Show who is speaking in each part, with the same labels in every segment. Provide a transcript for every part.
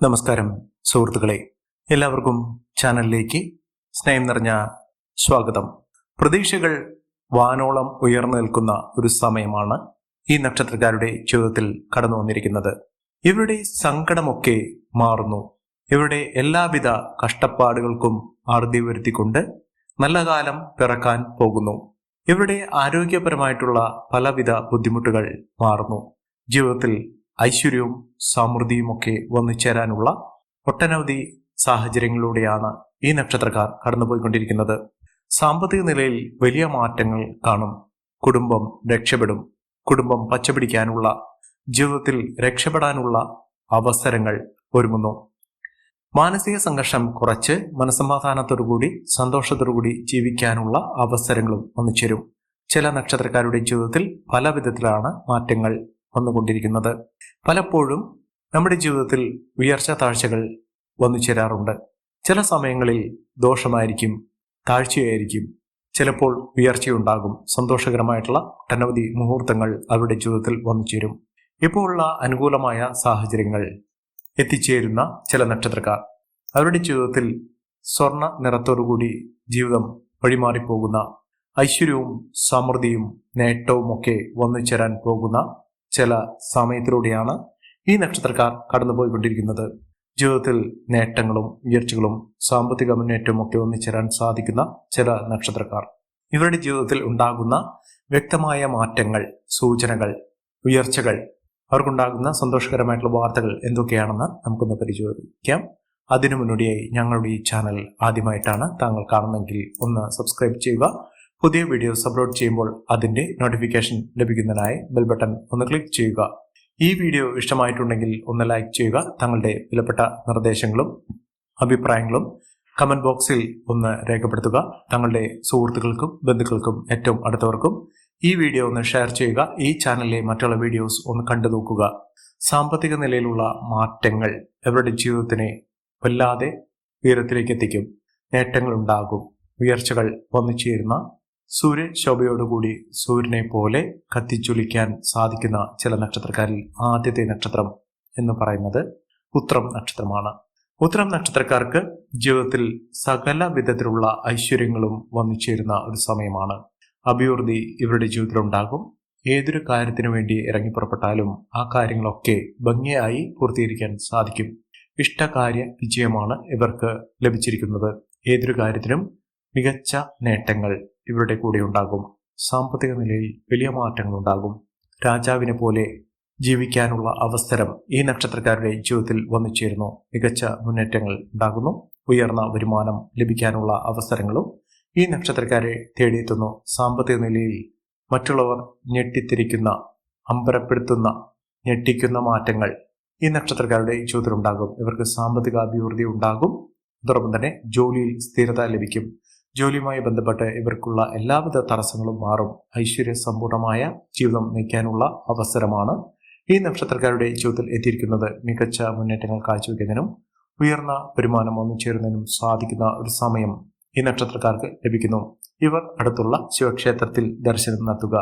Speaker 1: നമസ്കാരം സുഹൃത്തുക്കളെ. എല്ലാവർക്കും ചാനലിലേക്ക് സ്നേഹം നിറഞ്ഞ സ്വാഗതം. പ്രതീക്ഷകൾ വാനോളം ഉയർന്നു നിൽക്കുന്ന ഒരു സമയമാണ് ഈ നക്ഷത്രക്കാരുടെ ജീവിതത്തിൽ കടന്നു വന്നിരിക്കുന്നത്. ഇവരുടെ സങ്കടമൊക്കെ മാറുന്നു. ഇവരുടെ എല്ലാവിധ കഷ്ടപ്പാടുകൾക്കും അറുതി വരുത്തിക്കൊണ്ട് നല്ല കാലം പിറക്കാൻ പോകുന്നു. ഇവരുടെ ആരോഗ്യപരമായിട്ടുള്ള പലവിധ ബുദ്ധിമുട്ടുകൾ മാറുന്നു. ജീവിതത്തിൽ ഐശ്വര്യവും സമൃദ്ധിയുമൊക്കെ വന്നു ചേരാനുള്ള ഒട്ടനവധി സാഹചര്യങ്ങളിലൂടെയാണ് ഈ നക്ഷത്രക്കാർ കടന്നുപോയിക്കൊണ്ടിരിക്കുന്നത്. സാമ്പത്തിക നിലയിൽ വലിയ മാറ്റങ്ങൾ കാണും. കുടുംബം രക്ഷപ്പെടും. കുടുംബം പച്ചപിടിക്കാനുള്ള ജീവിതത്തിൽ രക്ഷപ്പെടാനുള്ള അവസരങ്ങൾ ഒരുങ്ങുന്നു. മാനസിക സംഘർഷം കുറച്ച് മനസമാധാനത്തോടുകൂടി സന്തോഷത്തോടുകൂടി ജീവിക്കാനുള്ള അവസരങ്ങളും വന്നു ചേരും. ചില നക്ഷത്രക്കാരുടെ ജീവിതത്തിൽ പല വിധത്തിലാണ് മാറ്റങ്ങൾ വന്നുകൊണ്ടിരിക്കുന്നത്. പലപ്പോഴും നമ്മുടെ ജീവിതത്തിൽ ഉയർച്ച താഴ്ചകൾ വന്നു ചേരാറുണ്ട്. ചില സമയങ്ങളിൽ ദോഷമായിരിക്കും താഴ്ചയായിരിക്കും. ചിലപ്പോൾ ഉയർച്ചയുണ്ടാകും. സന്തോഷകരമായിട്ടുള്ള ഒട്ടനവധി മുഹൂർത്തങ്ങൾ അവരുടെ ജീവിതത്തിൽ വന്നു ചേരും. ഇപ്പോഴുള്ള അനുകൂലമായ സാഹചര്യങ്ങൾ എത്തിച്ചേരുന്ന ചില നക്ഷത്രക്കാർ. അവരുടെ ജീവിതത്തിൽ സ്വർണ നിറത്തോടുകൂടി ജീവിതം വഴിമാറിപ്പോകുന്ന ഐശ്വര്യവും സമൃദ്ധിയും നേട്ടവും ഒക്കെ വന്നു ചേരാൻ പോകുന്ന ചില സമയത്തിലൂടെയാണ് ഈ നക്ഷത്രക്കാർ കടന്നുപോയിക്കൊണ്ടിരിക്കുന്നത്. ജീവിതത്തിൽ നേട്ടങ്ങളും ഉയർച്ചകളും സാമ്പത്തിക മുന്നേറ്റവും ഒക്കെ ഒന്നിച്ചേരാൻ സാധിക്കുന്ന ചില നക്ഷത്രക്കാർ. ഇവരുടെ ജീവിതത്തിൽ ഉണ്ടാകുന്ന വ്യക്തമായ മാറ്റങ്ങൾ സൂചനകൾ ഉയർച്ചകൾ അവർക്കുണ്ടാകുന്ന സന്തോഷകരമായിട്ടുള്ള വാർത്തകൾ എന്തൊക്കെയാണെന്ന് നമുക്കൊന്ന് പരിശോധിക്കാം. അതിനു മുന്നോടിയായി ഞങ്ങളുടെ ഈ ചാനൽ ആദ്യമായിട്ടാണ് താങ്കൾ കാണുന്നെങ്കിൽ ഒന്ന് സബ്സ്ക്രൈബ് ചെയ്യുക പുതിയ വീഡിയോസ് അപ്ലോഡ് ചെയ്യുമ്പോൾ അതിന്റെ നോട്ടിഫിക്കേഷൻ ലഭിക്കുന്നതിനായി ബെൽ ബട്ടൺ ഒന്ന് ക്ലിക്ക് ചെയ്യുക. ഈ വീഡിയോ ഇഷ്ടമായിട്ടുണ്ടെങ്കിൽ ഒന്ന് ലൈക്ക് ചെയ്യുക. തങ്ങളുടെ വിലപ്പെട്ട നിർദ്ദേശങ്ങളും അഭിപ്രായങ്ങളും കമന്റ് ബോക്സിൽ ഒന്ന് രേഖപ്പെടുത്തുക. തങ്ങളുടെ സുഹൃത്തുക്കൾക്കും ബന്ധുക്കൾക്കും ഏറ്റവും അടുത്തവർക്കും ഈ വീഡിയോ ഒന്ന് ഷെയർ ചെയ്യുക. ഈ ചാനലിലെ മറ്റുള്ള വീഡിയോസ് ഒന്ന് കണ്ടു നോക്കുക. സാമ്പത്തിക നിലയിലുള്ള മാറ്റങ്ങൾ അവരുടെ ജീവിതത്തിനെ വല്ലാതെ ഉയരത്തിലേക്ക് എത്തിക്കും. നേട്ടങ്ങൾ ഉണ്ടാകും. ഉയർച്ചകൾ വന്നു ചേരുന്ന സൂര്യശോഭയോടുകൂടി സൂര്യനെ പോലെ കത്തിച്ചൊലിക്കാൻ സാധിക്കുന്ന ചില നക്ഷത്രക്കാരിൽ ആദ്യത്തെ നക്ഷത്രം എന്ന് പറയുന്നത് ഉത്രം നക്ഷത്രമാണ്. ഉത്രം നക്ഷത്രക്കാർക്ക് ജീവിതത്തിൽ സകല വിധത്തിലുള്ള ഐശ്വര്യങ്ങളും വന്നു ചേരുന്ന ഒരു സമയമാണ്. അഭിവൃദ്ധി ഇവരുടെ ജീവിതത്തിലുണ്ടാകും ഏതൊരു കാര്യത്തിനു വേണ്ടി ഇറങ്ങി പുറപ്പെട്ടാലും ആ കാര്യങ്ങളൊക്കെ ഭംഗിയായി പൂർത്തീകരിക്കാൻ സാധിക്കും. ഇഷ്ടകാര്യ വിജയമാണ് ഇവർക്ക് ലഭിച്ചിരിക്കുന്നത്. ഏതൊരു കാര്യത്തിനും മികച്ച നേട്ടങ്ങൾ ഇവരുടെ കൂടെ ഉണ്ടാകും. സാമ്പത്തിക നിലയിൽ വലിയ മാറ്റങ്ങൾ ഉണ്ടാകും. രാജാവിനെ പോലെ ജീവിക്കാനുള്ള അവസരം ഈ നക്ഷത്രക്കാരുടെ ജീവിതത്തിൽ വന്നു ചേരുന്നു. മികച്ച മുന്നേറ്റങ്ങൾ ഉണ്ടാകുന്നു. ഉയർന്ന വരുമാനം ലഭിക്കാനുള്ള അവസരങ്ങളും ഈ നക്ഷത്രക്കാരെ തേടിയെത്തുന്നു. സാമ്പത്തിക നിലയിൽ മറ്റുള്ളവർ ഞെട്ടിത്തിരിക്കുന്ന അമ്പരപ്പെടുത്തുന്ന ഞെട്ടിക്കുന്ന മാറ്റങ്ങൾ ഈ നക്ഷത്രക്കാരുടെ ജീവിതത്തിൽ ഉണ്ടാകും. ഇവർക്ക് സാമ്പത്തിക അഭിവൃദ്ധി ഉണ്ടാകും. അതോടൊപ്പം തന്നെ ജോലിയിൽ സ്ഥിരത ലഭിക്കും. ജോലിയുമായി ബന്ധപ്പെട്ട് ഇവർക്കുള്ള എല്ലാവിധ തടസ്സങ്ങളും മാറും. ഐശ്വര്യ സമ്പൂർണമായ ജീവിതം നയിക്കാനുള്ള അവസരമാണ് ഈ നക്ഷത്രക്കാരുടെ ജീവിതത്തിൽ എത്തിയിരിക്കുന്നത്. മികച്ച മുന്നേറ്റങ്ങൾ കാഴ്ചവെക്കുന്നതിനും ഉയർന്ന വരുമാനം ഒന്നുചേരുന്നതിനും സാധിക്കുന്ന ഒരു സമയം ഈ നക്ഷത്രക്കാർക്ക് ലഭിക്കുന്നു. ഇവർ അടുത്തുള്ള ശിവക്ഷേത്രത്തിൽ ദർശനം നടത്തുക.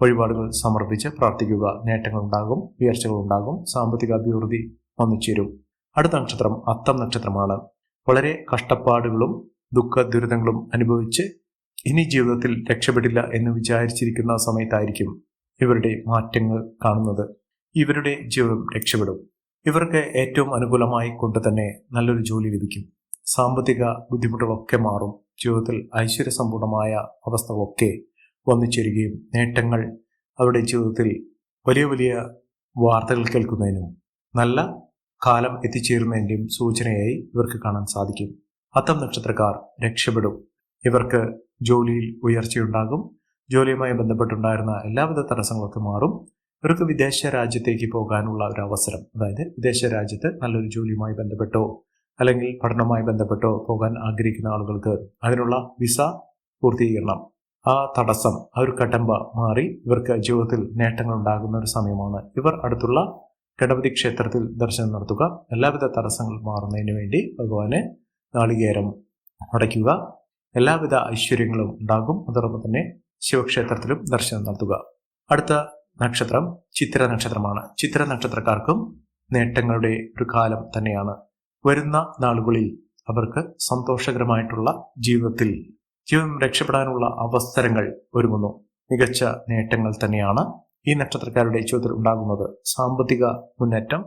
Speaker 1: വഴിപാടുകൾ സമർപ്പിച്ച് പ്രാർത്ഥിക്കുക. നേട്ടങ്ങൾ ഉണ്ടാകും ഉയർച്ചകൾ ഉണ്ടാകും സാമ്പത്തിക അഭിവൃദ്ധി വന്നുചേരും അടുത്ത നക്ഷത്രം അത്തം നക്ഷത്രമാണ്. വളരെ കഷ്ടപ്പാടുകളും ദുഃഖ ദുരിതങ്ങളും അനുഭവിച്ച് ഇനി ജീവിതത്തിൽ രക്ഷപ്പെടില്ല എന്ന് വിചാരിച്ചിരിക്കുന്ന സമയത്തായിരിക്കും ഇവരുടെ മാറ്റങ്ങൾ കാണുന്നത്. ഇവരുടെ ജീവിതം രക്ഷപ്പെടും. ഇവർക്ക് ഏറ്റവും അനുകൂലമായി കൊണ്ട് തന്നെ നല്ലൊരു ജോലി ലഭിക്കും. സാമ്പത്തിക ബുദ്ധിമുട്ടുകളൊക്കെ മാറും. ജീവിതത്തിൽ ഐശ്വര്യസമ്പൂർണമായ അവസ്ഥകളൊക്കെ വന്നു ചേരുകയും നേട്ടങ്ങൾ അവരുടെ ജീവിതത്തിൽ വലിയ വലിയ വാർത്തകൾ കേൾക്കുന്നതിനും നല്ല കാലം എത്തിച്ചേരുന്നതിന്റെയും സൂചനയായി ഇവർക്ക് കാണാൻ സാധിക്കും. അത്തം നക്ഷത്രക്കാർ രക്ഷപ്പെടും. ഇവർക്ക് ജോലിയിൽ ഉയർച്ചയുണ്ടാകും. ജോലിയുമായി ബന്ധപ്പെട്ടുണ്ടായിരുന്ന എല്ലാവിധ തടസ്സങ്ങളൊക്കെ മാറും. ഇവർക്ക് വിദേശ രാജ്യത്തേക്ക് പോകാനുള്ള ഒരു അവസരം അതായത് വിദേശ രാജ്യത്ത് നല്ലൊരു ജോലിയുമായി ബന്ധപ്പെട്ടോ അല്ലെങ്കിൽ പഠനവുമായി ബന്ധപ്പെട്ടോ പോകാൻ ആഗ്രഹിക്കുന്ന ആളുകൾക്ക് അതിനുള്ള വിസ പൂർത്തീകരണം. ആ തടസ്സം ആ ഒരു കടമ്പ മാറി ഇവർക്ക് ജീവിതത്തിൽ നേട്ടങ്ങൾ ഉണ്ടാകുന്ന ഒരു സമയമാണ്. ഇവർ അടുത്തുള്ള ഗണപതി ക്ഷേത്രത്തിൽ ദർശനം നടത്തുക. എല്ലാവിധ തടസ്സങ്ങൾ മാറുന്നതിന് വേണ്ടി ഭഗവാനെ നാളികേരം അടയ്ക്കുക. എല്ലാവിധ ഐശ്വര്യങ്ങളും ഉണ്ടാകും. അതോടൊപ്പം തന്നെ ശിവക്ഷേത്രത്തിലും ദർശനം നടത്തുക. അടുത്ത നക്ഷത്രം ചിത്ര നക്ഷത്രമാണ്. ചിത്ര നക്ഷത്രക്കാർക്കും നേട്ടങ്ങളുടെ ഒരു കാലം തന്നെയാണ്. വരുന്ന നാളുകളിൽ അവർക്ക് സന്തോഷകരമായിട്ടുള്ള ജീവിതത്തിൽ ജീവിതം രക്ഷപ്പെടാനുള്ള അവസരങ്ങൾ ഒരുങ്ങുന്നു. മികച്ച നേട്ടങ്ങൾ തന്നെയാണ് ഈ നക്ഷത്രക്കാരുടെ ജീവിതത്തിൽ ഉണ്ടാകുന്നത്. സാമ്പത്തിക മുന്നേറ്റം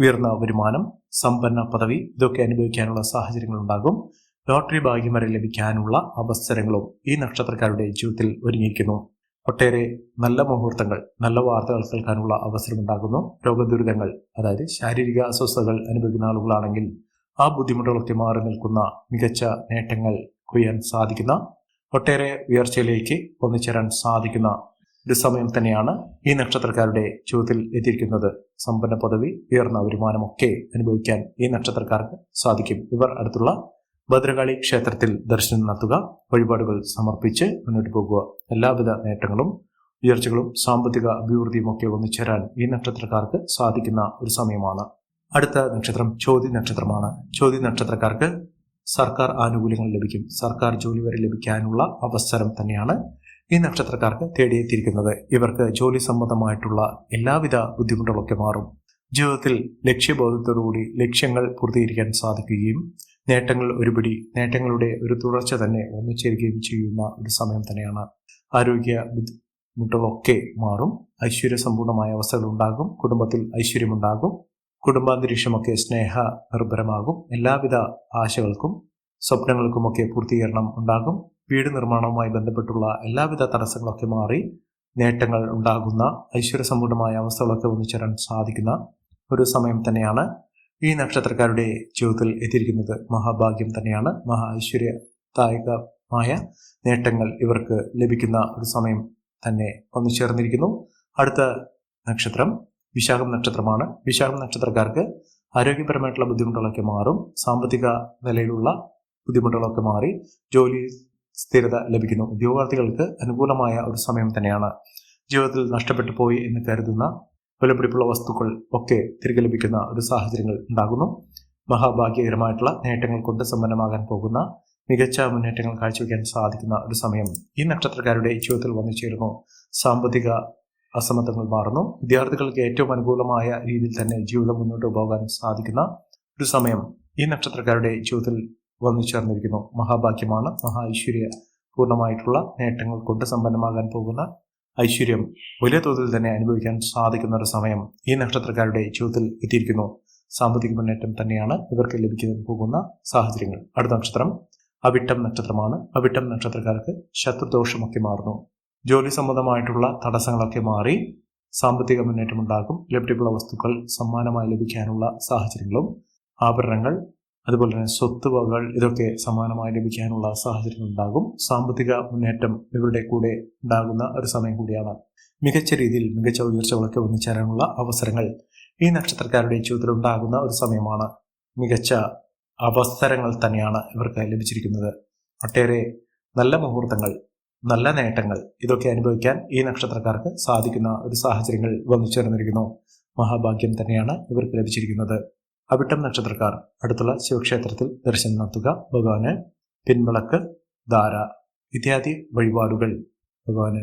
Speaker 1: ഉയർന്ന വരുമാനം സമ്പന്ന പദവി ഇതൊക്കെ അനുഭവിക്കാനുള്ള സാഹചര്യങ്ങൾ ഉണ്ടാകും ലോട്ടറി ഭാഗ്യം വരെ ലഭിക്കാനുള്ള അവസരങ്ങളും ഈ നക്ഷത്രക്കാരുടെ ജീവിതത്തിൽ ഒരുങ്ങിയിരിക്കുന്നു. ഒട്ടേറെ നല്ല മുഹൂർത്തങ്ങൾ നല്ല വാർത്തകൾ കേൾക്കാനുള്ള അവസരമുണ്ടാകുന്നു. രോഗദുരിതങ്ങൾ അതായത് ശാരീരിക അസ്വസ്ഥതകൾ അനുഭവിക്കുന്ന ആളുകളാണെങ്കിൽ ആ ബുദ്ധിമുട്ടുകളൊക്കെ മാറി നിൽക്കുന്ന മികച്ച നേട്ടങ്ങൾ കൊയ്യാൻ സാധിക്കുന്ന ഒട്ടേറെ ഉയർച്ചയിലേക്ക് ഒന്നിച്ചേരാൻ സാധിക്കുന്ന ഒരു സമയം തന്നെയാണ് ഈ നക്ഷത്രക്കാരുടെ ജീവിതത്തിൽ എത്തിയിരിക്കുന്നത്. സമ്പന്ന പദവി ഉയർന്ന വരുമാനമൊക്കെ അനുഭവിക്കാൻ ഈ നക്ഷത്രക്കാർക്ക് സാധിക്കും. ഇവർ അടുത്തുള്ള ഭദ്രകാളി ക്ഷേത്രത്തിൽ ദർശനം നടത്തുക വഴിപാടുകൾ സമർപ്പിച്ച് മുന്നോട്ട് പോകുക. എല്ലാവിധ നേട്ടങ്ങളും ഉയർച്ചകളും സാമ്പത്തിക അഭിവൃദ്ധിയും ഒക്കെ ഒന്നിച്ചേരാൻ ഈ നക്ഷത്രക്കാർക്ക് സാധിക്കുന്ന ഒരു സമയമാണ്. അടുത്ത നക്ഷത്രം ചോതി നക്ഷത്രമാണ്. ചോതി നക്ഷത്രക്കാർക്ക് സർക്കാർ ആനുകൂല്യങ്ങൾ ലഭിക്കും. സർക്കാർ ജോലി വരെ ലഭിക്കാനുള്ള അവസരം തന്നെയാണ് ഈ നക്ഷത്രക്കാർക്ക് തേടിയെത്തിയിരിക്കുന്നത് ഇവർക്ക് ജോലി സംബന്ധമായിട്ടുള്ള എല്ലാവിധ ബുദ്ധിമുട്ടുകളൊക്കെ മാറും. ജീവിതത്തിൽ ലക്ഷ്യബോധത്തോടുകൂടി ലക്ഷ്യങ്ങൾ പൂർത്തീകരിക്കാൻ സാധിക്കുകയും നേട്ടങ്ങൾ ഒരുപിടി നേട്ടങ്ങളുടെ ഒരു തുടർച്ച തന്നെ ഒന്നിച്ചേരുകയും ചെയ്യുന്ന ഒരു സമയം തന്നെയാണ്. ആരോഗ്യ ബുദ്ധിമുട്ടുകളൊക്കെ മാറും ഐശ്വര്യസമ്പൂർണമായ അവസ്ഥകൾ ഉണ്ടാകും കുടുംബത്തിൽ ഐശ്വര്യമുണ്ടാകും കുടുംബാന്തരീക്ഷമൊക്കെ സ്നേഹ നിർഭരമാകും എല്ലാവിധ ആശകൾക്കും സ്വപ്നങ്ങൾക്കുമൊക്കെ പൂർത്തീകരണം ഉണ്ടാകും. വീട് നിർമ്മാണവുമായി ബന്ധപ്പെട്ടുള്ള എല്ലാവിധ തടസ്സങ്ങളൊക്കെ മാറി നേട്ടങ്ങൾ ഉണ്ടാകുന്ന ഐശ്വര്യസമ്പൂർണമായ അവസ്ഥകളൊക്കെ ഒന്നിച്ചേരാൻ സാധിക്കുന്ന ഒരു സമയം തന്നെയാണ് ഈ നക്ഷത്രക്കാരുടെ ജീവിതത്തിൽ എത്തിയിരിക്കുന്നത്. മഹാഭാഗ്യം തന്നെയാണ്. മഹാ ഐശ്വര്യദായകമായ നേട്ടങ്ങൾ ഇവർക്ക് ലഭിക്കുന്ന ഒരു സമയം തന്നെ ഒന്നു ചേർന്നിരിക്കുന്നു. അടുത്ത നക്ഷത്രം വിശാഖം നക്ഷത്രമാണ്. വിശാഖം നക്ഷത്രക്കാർക്ക് ആരോഗ്യപരമായിട്ടുള്ള ബുദ്ധിമുട്ടുകളൊക്കെ മാറും. സാമ്പത്തിക നിലയിലുള്ള ബുദ്ധിമുട്ടുകളൊക്കെ മാറി. ജോലി സ്ഥിരത ലഭിക്കുന്നു ഉദ്യോഗാർത്ഥികൾക്ക് അനുകൂലമായ ഒരു സമയം തന്നെയാണ് ജീവിതത്തിൽ നഷ്ടപ്പെട്ടു പോയി എന്ന് കരുതുന്ന വിലപിടിപ്പുള്ള വസ്തുക്കൾ ഒക്കെ തിരികെ ലഭിക്കുന്ന ഒരു സാഹചര്യങ്ങൾ ഉണ്ടാകുന്നു. മഹാഭാഗ്യകരമായിട്ടുള്ള നേട്ടങ്ങൾ കൊണ്ട് സമ്പന്നമാകാൻ പോകുന്ന മികച്ച മുന്നേറ്റങ്ങൾ കാഴ്ചവെക്കാൻ സാധിക്കുന്ന ഒരു സമയം ഈ നക്ഷത്രക്കാരുടെ ജീവിതത്തിൽ വന്നു ചേരുന്നു. സാമ്പത്തിക അസമത്വങ്ങൾ മാറുന്നു. വിദ്യാർത്ഥികൾക്ക് ഏറ്റവും അനുകൂലമായ രീതിയിൽ തന്നെ ജീവിതം മുന്നോട്ട് പോകാൻ സാധിക്കുന്ന ഒരു സമയം ഈ നക്ഷത്രക്കാരുടെ ജീവിതത്തിൽ വന്നു ചേർന്നിരിക്കുന്നു. മഹാഭാഗ്യമാണ്. മഹാ ഐശ്വര്യ പൂർണമായിട്ടുള്ള നേട്ടങ്ങൾ കൊണ്ട് സമ്പന്നമാകാൻ പോകുന്ന ഐശ്വര്യം വലിയ തോതിൽ തന്നെ അനുഭവിക്കാൻ സാധിക്കുന്ന ഒരു സമയം ഈ നക്ഷത്രക്കാരുടെ ജീവിതത്തിൽ എത്തിയിരിക്കുന്നു. സാമ്പത്തിക മുന്നേറ്റം തന്നെയാണ് ഇവർക്ക് ലഭിക്കാൻ പോകുന്ന സാഹചര്യങ്ങൾ. അടുത്ത നക്ഷത്രം അവിട്ടം നക്ഷത്രമാണ്. അവിട്ടം നക്ഷത്രക്കാർക്ക് ശത്രുദോഷമൊക്കെ മാറുന്നു. ജോലി സംബന്ധമായിട്ടുള്ള തടസ്സങ്ങളൊക്കെ മാറി സാമ്പത്തിക മുന്നേറ്റം ഉണ്ടാകും ലഭ്യമുള്ള വസ്തുക്കൾ സമ്മാനമായി ലഭിക്കാനുള്ള സാഹചര്യങ്ങളും ആഭരണങ്ങൾ അതുപോലെ തന്നെ സ്വത്തുവകൾ ഇതൊക്കെ സമാനമായി ലഭിക്കാനുള്ള സാഹചര്യം ഉണ്ടാകും. സാമ്പത്തിക മുന്നേറ്റം ഇവരുടെ കൂടെ ഉണ്ടാകുന്ന ഒരു സമയം കൂടിയാണ്. മികച്ച രീതിയിൽ മികച്ച ഉയർച്ചകളൊക്കെ ഒന്നിച്ചേരാനുള്ള അവസരങ്ങൾ ഈ നക്ഷത്രക്കാരുടെ ജീവിതത്തിൽ ഉണ്ടാകുന്ന ഒരു സമയമാണ്. മികച്ച അവസരങ്ങൾ തന്നെയാണ് ഇവർക്ക് ലഭിച്ചിരിക്കുന്നത്. ഒട്ടേറെ നല്ല മുഹൂർത്തങ്ങൾ നല്ല നേട്ടങ്ങൾ ഇതൊക്കെ അനുഭവിക്കാൻ ഈ നക്ഷത്രക്കാർക്ക് സാധിക്കുന്ന ഒരു സാഹചര്യങ്ങൾ വന്നു ചേർന്നിരിക്കുന്നു മഹാഭാഗ്യം തന്നെയാണ് ഇവർക്ക് ലഭിച്ചിരിക്കുന്നത്. അവിട്ടം നക്ഷത്രക്കാർ അടുത്തുള്ള ശിവക്ഷേത്രത്തിൽ ദർശനം നടത്തുക. ഭഗവാന് പിൻവിളക്ക് ധാര ഇത്യാദി വഴിപാടുകൾ ഭഗവാന്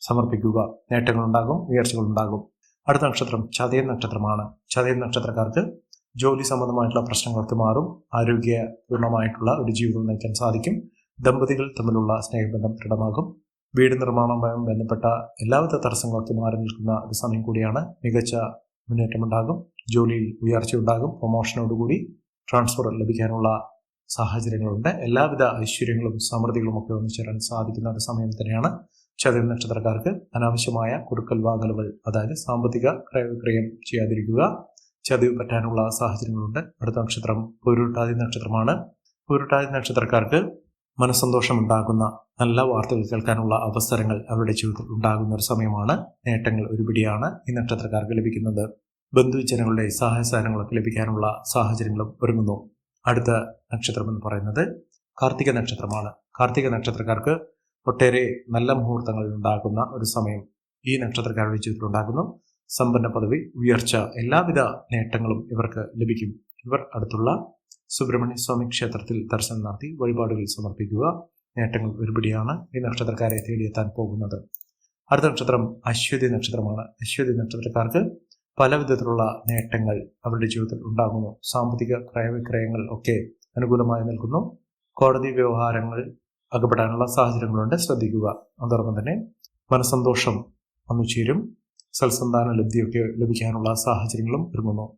Speaker 1: സമർപ്പിക്കുക. നേട്ടങ്ങളുണ്ടാകും ഉയർച്ചകളുണ്ടാകും. അടുത്ത നക്ഷത്രം ചതയൻ നക്ഷത്രമാണ്. ചതയൻ നക്ഷത്രക്കാർക്ക് ജോലി സംബന്ധമായിട്ടുള്ള പ്രശ്നങ്ങൾക്ക് മാറും. ആരോഗ്യപൂർണമായിട്ടുള്ള ഒരു ജീവിതം നയിക്കാൻ സാധിക്കും. ദമ്പതികൾ തമ്മിലുള്ള സ്നേഹബന്ധം ദൃഢമാകും. വീട് നിർമ്മാണവുമായി ബന്ധപ്പെട്ട എല്ലാവിധ തടസ്സങ്ങളൊക്കെ മാറി നിൽക്കുന്ന ഒരു സമയം കൂടിയാണ്. മികച്ച മുന്നേറ്റമുണ്ടാകും. ജോലിയിൽ ഉയർച്ചയുണ്ടാകും. പ്രൊമോഷനോടുകൂടി ട്രാൻസ്ഫർ ലഭിക്കാനുള്ള സാഹചര്യങ്ങളുണ്ട്. എല്ലാവിധ ഐശ്വര്യങ്ങളും സമൃദ്ധികളും ഒക്കെ ഒന്നിച്ചേരാൻ സാധിക്കുന്ന ഒരു സമയം തന്നെയാണ്. ചതുര നക്ഷത്രക്കാർക്ക് അനാവശ്യമായ കൊടുക്കൽ വാങ്ങലുകൾ അതായത് സാമ്പത്തിക ക്രയവിക്രയം ചെയ്യാതിരിക്കുക ചതിവ് പറ്റാനുള്ള സാഹചര്യങ്ങളുണ്ട്. അടുത്ത നക്ഷത്രം പൊരുട്ടാതി നക്ഷത്രമാണ്. പൊരുട്ടാതി നക്ഷത്രക്കാർക്ക് മനസ്സന്തോഷം ഉണ്ടാകുന്ന നല്ല വാർത്തകൾ കേൾക്കാനുള്ള അവസരങ്ങൾ അവരുടെ ജീവിതത്തിൽ ഉണ്ടാകുന്ന ഒരു സമയമാണ് നേട്ടങ്ങൾ ഒരുപിടിയാണ് ഈ നക്ഷത്രക്കാർക്ക് ലഭിക്കുന്നത്. ബന്ധുജനങ്ങളുടെ സഹായ സഹനങ്ങളൊക്കെ ലഭിക്കാനുള്ള സാഹചര്യങ്ങളും ഒരുങ്ങുന്നു. അടുത്ത നക്ഷത്രം എന്ന് പറയുന്നത് കാർത്തിക നക്ഷത്രമാണ്. കാർത്തിക നക്ഷത്രക്കാർക്ക് ഒട്ടേറെ നല്ല മുഹൂർത്തങ്ങൾ ഉണ്ടാകുന്ന ഒരു സമയം ഈ നക്ഷത്രക്കാരുടെ ജീവിതത്തിൽ ഉണ്ടാകുന്നു. സമ്പന്ന പദവി ഉയർച്ച എല്ലാവിധ നേട്ടങ്ങളും ഇവർക്ക് ലഭിക്കും. ഇവർ അടുത്തുള്ള സുബ്രഹ്മണ്യ സ്വാമി ക്ഷേത്രത്തിൽ ദർശനം നടത്തി വഴിപാടുകൾ സമർപ്പിക്കുക. നേട്ടങ്ങൾ ഒരുപിടിയാണ് ഈ നക്ഷത്രക്കാരെ തേടിയെത്താൻ പോകുന്നത്. അടുത്ത നക്ഷത്രം അശ്വതി നക്ഷത്രമാണ്. അശ്വതി നക്ഷത്രക്കാർക്ക് പല വിധത്തിലുള്ള നേട്ടങ്ങൾ അവരുടെ ജീവിതത്തിൽ ഉണ്ടാകുന്നു. സാമ്പത്തിക ക്രയവിക്രയങ്ങൾ ഒക്കെ അനുകൂലമായി നിൽക്കുന്നു. കോടതി വ്യവഹാരങ്ങൾ അകപ്പെടാനുള്ള സാഹചര്യങ്ങളുണ്ട്. ശ്രദ്ധിക്കുക. അതോടൊപ്പം തന്നെ മനസ്സന്തോഷം വന്നു ചേരും. സൽസന്താന ലബ്ധിയൊക്കെ ലഭിക്കാനുള്ള സാഹചര്യങ്ങളും ഒരുങ്ങുന്നു.